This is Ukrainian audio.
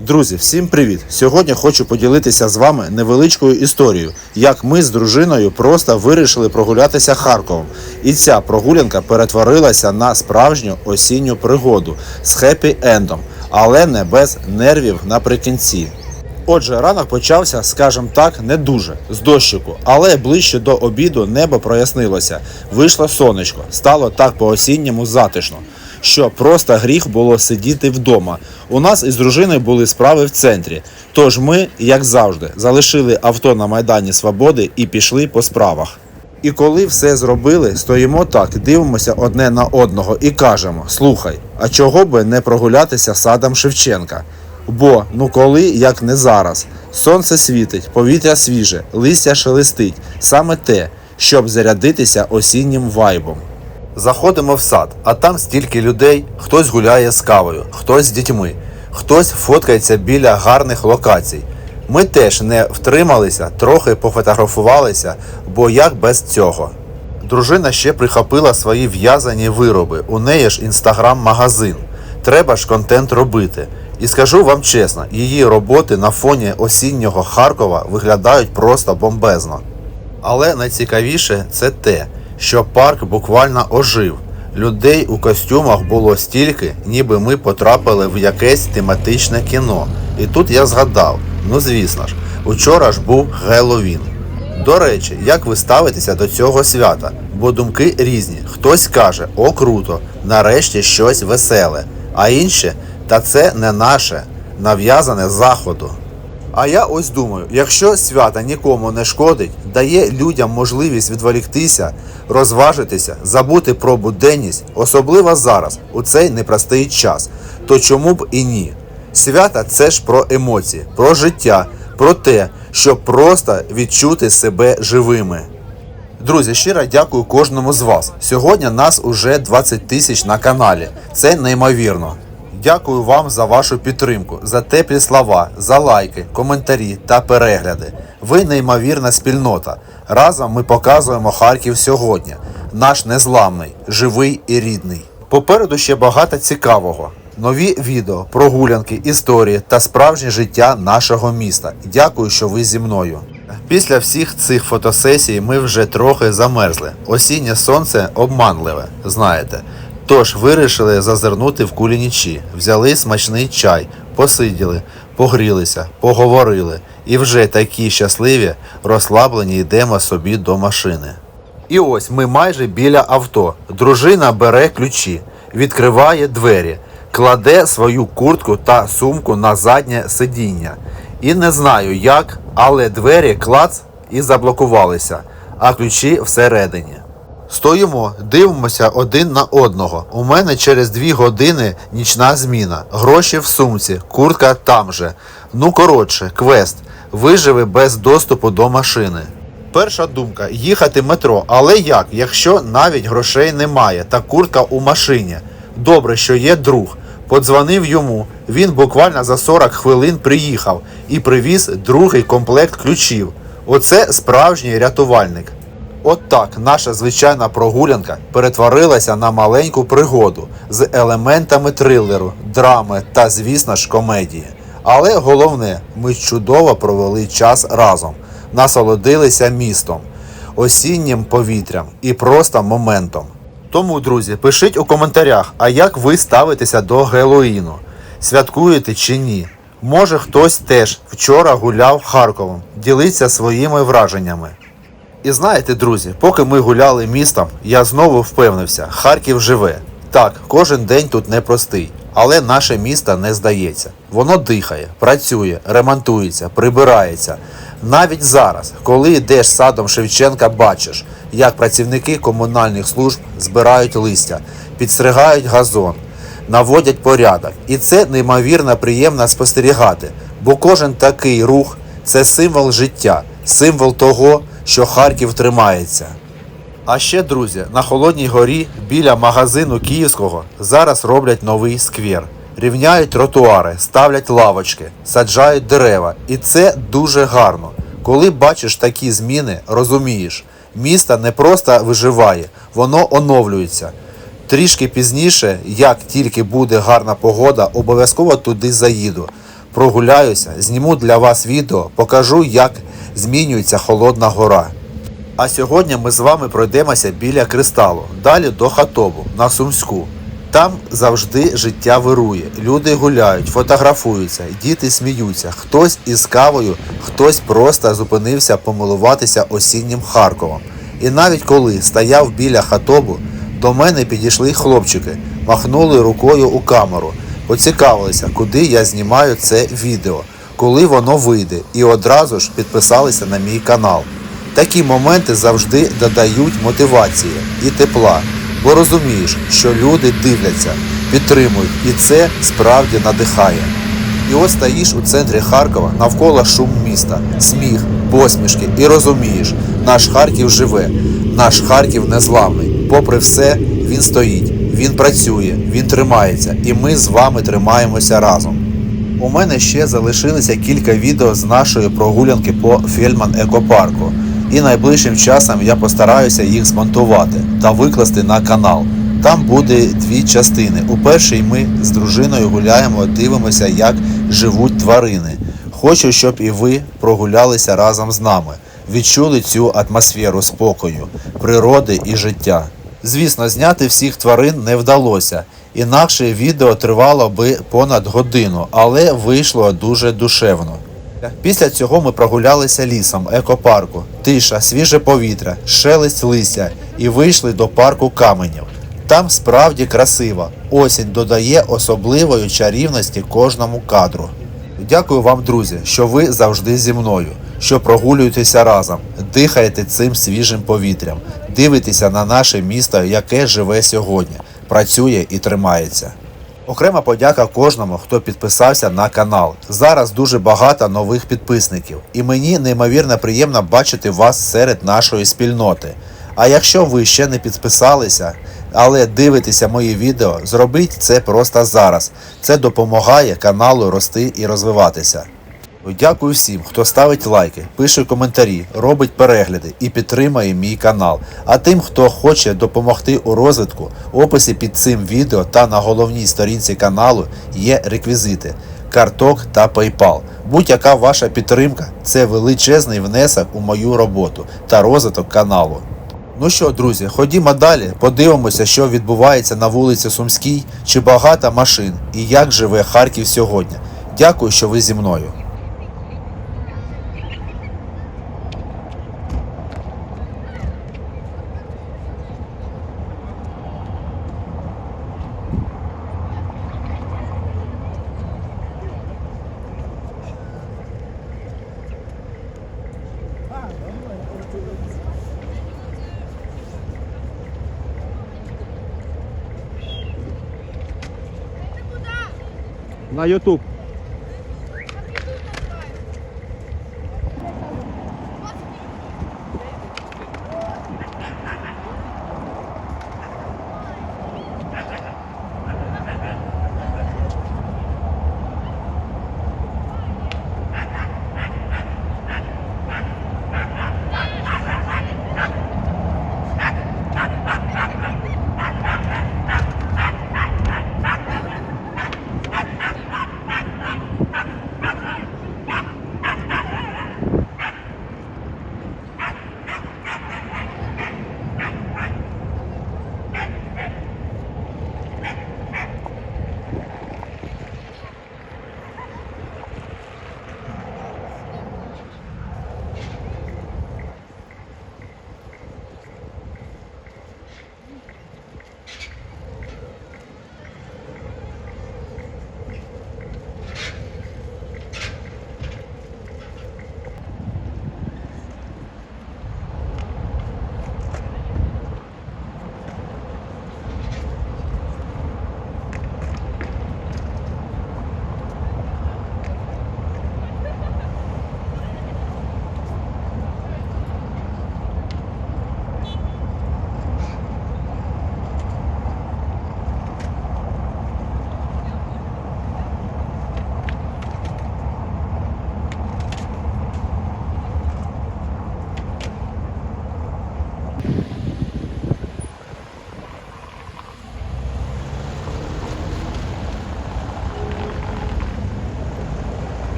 Друзі, всім привіт! Сьогодні хочу поділитися з вами невеличкою історією, як ми з дружиною просто вирішили прогулятися Харковом. І ця прогулянка перетворилася на справжню осінню пригоду з хеппі-ендом, але не без нервів наприкінці. Отже, ранок почався, скажімо так, не дуже з дощику, але ближче до обіду небо прояснилося. Вийшло сонечко, стало так по-осінньому затишно, що просто гріх було сидіти вдома. У нас із дружиною були справи в центрі. Тож ми, як завжди, залишили авто на Майдані Свободи і пішли по справах. І коли все зробили, стоїмо так, дивимося одне на одного і кажемо: слухай, а чого би не прогулятися садом Шевченка? Бо ну коли, як не зараз, сонце світить, повітря свіже, листя шелестить, саме те, щоб зарядитися осіннім вайбом. Заходимо в сад, а там стільки людей, хтось гуляє з кавою, хтось з дітьми, хтось фоткається біля гарних локацій. Ми теж не втрималися, трохи пофотографувалися, бо як без цього. Дружина ще прихопила свої в'язані вироби. У неї ж інстаграм-магазин. Треба ж контент робити. І скажу вам чесно, її роботи на фоні осіннього Харкова виглядають просто бомбезно. Але найцікавіше це те, що парк буквально ожив. Людей у костюмах було стільки, ніби ми потрапили в якесь тематичне кіно. І тут я згадав: ну звісно ж, учора ж був Геловін. До речі, як ви ставитеся до цього свята? Бо думки різні. Хтось каже, о круто, нарешті щось веселе, а інші, та це не наше, нав'язане заходу. А я ось думаю, якщо свята нікому не шкодить, дає людям можливість відволіктися, розважитися, забути про буденність, особливо зараз, у цей непростий час, то чому б і ні? Свята це ж про емоції, про життя, про те, щоб просто відчути себе живими. Друзі, щиро дякую кожному з вас. Сьогодні нас уже 20 тисяч на каналі. Це неймовірно. Дякую вам за вашу підтримку, за теплі слова, за лайки, коментарі та перегляди. Ви неймовірна спільнота. Разом ми показуємо Харків сьогодні. Наш незламний, живий і рідний. Попереду ще багато цікавого. Нові відео, прогулянки, історії та справжнє життя нашого міста. Дякую, що ви зі мною. Після всіх цих фотосесій ми вже трохи замерзли. Осіннє сонце обманливе, знаєте. Тож вирішили зазирнути в кулінічі, взяли смачний чай, посиділи, погрілися, поговорили і вже такі щасливі, розслаблені йдемо собі до машини. І ось ми майже біля авто. Дружина бере ключі, відкриває двері, кладе свою куртку та сумку на заднє сидіння. І не знаю як, але двері клац і заблокувалися, а ключі всередині. Стоїмо, дивимося один на одного. У мене через дві години нічна зміна. Гроші в сумці, куртка там же. Ну коротше, квест. Виживи без доступу до машини. Перша думка їхати метро. Але як, якщо навіть грошей немає та куртка у машині? Добре, що є друг. Подзвонив йому. Він буквально за 40 хвилин приїхав і привіз другий комплект ключів. Оце справжній рятувальник. От так наша звичайна прогулянка перетворилася на маленьку пригоду з елементами трилеру, драми та, звісно ж, комедії. Але головне, ми чудово провели час разом, насолодилися містом, осіннім повітрям і просто моментом. Тому, друзі, пишіть у коментарях, а як ви ставитеся до Гелоїну? Святкуєте чи ні? Може хтось теж вчора гуляв Харковом, ділиться своїми враженнями. І знаєте, друзі, поки ми гуляли містом, я знову впевнився, Харків живе. Так, кожен день тут непростий, але наше місто не здається. Воно дихає, працює, ремонтується, прибирається. Навіть зараз, коли йдеш садом Шевченка, бачиш, як працівники комунальних служб збирають листя, підстригають газон, наводять порядок. І це неймовірно приємно спостерігати, бо кожен такий рух це символ життя, символ того, що Харків тримається. А ще, друзі, на Холодній горі біля магазину Київського зараз роблять новий сквер. Рівняють тротуари, ставлять лавочки, саджають дерева. І це дуже гарно. Коли бачиш такі зміни, розумієш, місто не просто виживає, воно оновлюється. Трішки пізніше, як тільки буде гарна погода, обов'язково туди заїду. прогуляюся, зніму для вас відео, покажу, як змінюється Холодна Гора. А сьогодні ми з вами пройдемося біля кристалу, далі до Хатобу на Сумську. Там завжди життя вирує. Люди гуляють, фотографуються, діти сміються. Хтось із кавою, хтось просто зупинився помилуватися осіннім Харковом. І навіть коли стояв біля хатобу, до мене підійшли хлопчики, махнули рукою у камеру, поцікавилися, куди я знімаю це відео, коли воно вийде, і одразу ж підписалися на мій канал. Такі моменти завжди додають мотивації і тепла, бо розумієш, що люди дивляться, підтримують, і це справді надихає. І от стоїш у центрі Харкова, навколо шум міста, сміх, посмішки, і розумієш, наш Харків живе, наш Харків незламний. Попри все, він стоїть, він працює, він тримається, і ми з вами тримаємося разом. У мене ще залишилися кілька відео з нашої прогулянки по Фельман екопарку. І найближчим часом я постараюся їх змонтувати та викласти на канал. Там буде дві частини. У першій ми з дружиною гуляємо, дивимося, як живуть тварини. Хочу, щоб і ви прогулялися разом з нами, відчули цю атмосферу спокою, природи і життя. Звісно, зняти всіх тварин не вдалося. Інакше відео тривало би понад годину, але вийшло дуже душевно. Після цього ми прогулялися лісом, екопарку, тиша, свіже повітря, шелест листя і вийшли до парку каменів. Там справді красиво. Осінь додає особливої чарівності кожному кадру. Дякую вам, друзі, що ви завжди зі мною, що прогулюєтеся разом, дихаєте цим свіжим повітрям, дивитеся на наше місто, яке живе сьогодні, працює і тримається. Окрема подяка кожному, хто підписався на канал. Зараз дуже багато нових підписників, і мені неймовірно приємно бачити вас серед нашої спільноти. А якщо ви ще не підписалися, але дивитеся мої відео, зробіть це просто зараз. Це допомагає каналу рости і розвиватися. Дякую всім, хто ставить лайки, пише коментарі, робить перегляди і підтримує мій канал. А тим, хто хоче допомогти у розвитку, в описі під цим відео та на головній сторінці каналу є реквізити, карток та PayPal. Будь-яка ваша підтримка це величезний внесок у мою роботу та розвиток каналу. Ну що, друзі, ходімо далі, подивимося, що відбувається на вулиці Сумській, чи багато машин і як живе Харків сьогодні. Дякую, що ви зі мною. На YouTube.